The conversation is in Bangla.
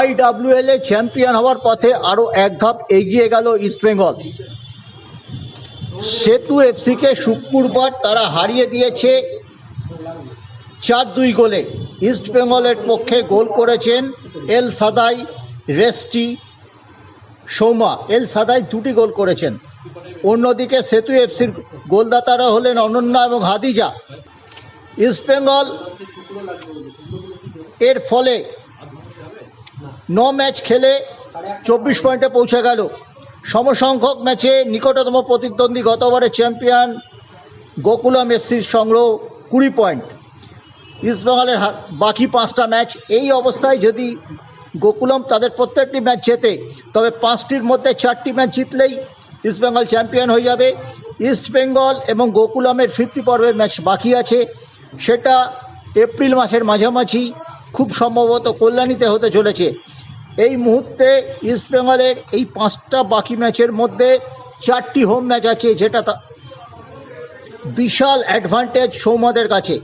আইডাব্লিউএল এ চ্যাম্পিয়ন হওয়ার পথে আরও এক ধাপ এগিয়ে গেল ইস্টবেঙ্গল সেতু এফসিকে শুক্রবার তারা হারিয়ে দিয়েছে চার দুই গোলে। ইস্টবেঙ্গলের পক্ষে গোল করেছেন এল সাদাই, রেস্টি সৌমা এল সাদাই দুটি গোল করেছেন। অন্যদিকে সেতু এফসির গোলদাতারা হলেন অনন্যা এবং হাদিজা। ইস্টবেঙ্গল এর ফলে ন ম্যাচ খেলে চব্বিশ পয়েন্টে পৌঁছে গেল। সমসংখ্যক ম্যাচে নিকটতম প্রতিদ্বন্দ্বী গতবারের চ্যাম্পিয়ন গোকুলাম এফসির সংগ্রহ কুড়ি পয়েন্ট ইস্টবেঙ্গলের বাকি পাঁচটা ম্যাচ এই অবস্থায় যদি গোকুলম তাদের প্রত্যেকটি ম্যাচ জেতে, তবে পাঁচটির মধ্যে চারটি ম্যাচ জিতলেই ইস্টবেঙ্গল চ্যাম্পিয়ন হয়ে যাবে। ইস্টবেঙ্গল এবং গোকুলামের ফিফটি পর্বের ম্যাচ বাকি আছে। সেটা এপ্রিল মাসের মাঝামাঝি, খুব সম্ভবত কল্যাণীতে হতে চলেছে। এই মুহূর্তে ইস্টবেঙ্গলের এই পাঁচটা বাকি ম্যাচের মধ্যে চারটি হোম ম্যাচ আছে, যেটা বিশাল অ্যাডভান্টেজ সৌমদের কাছে।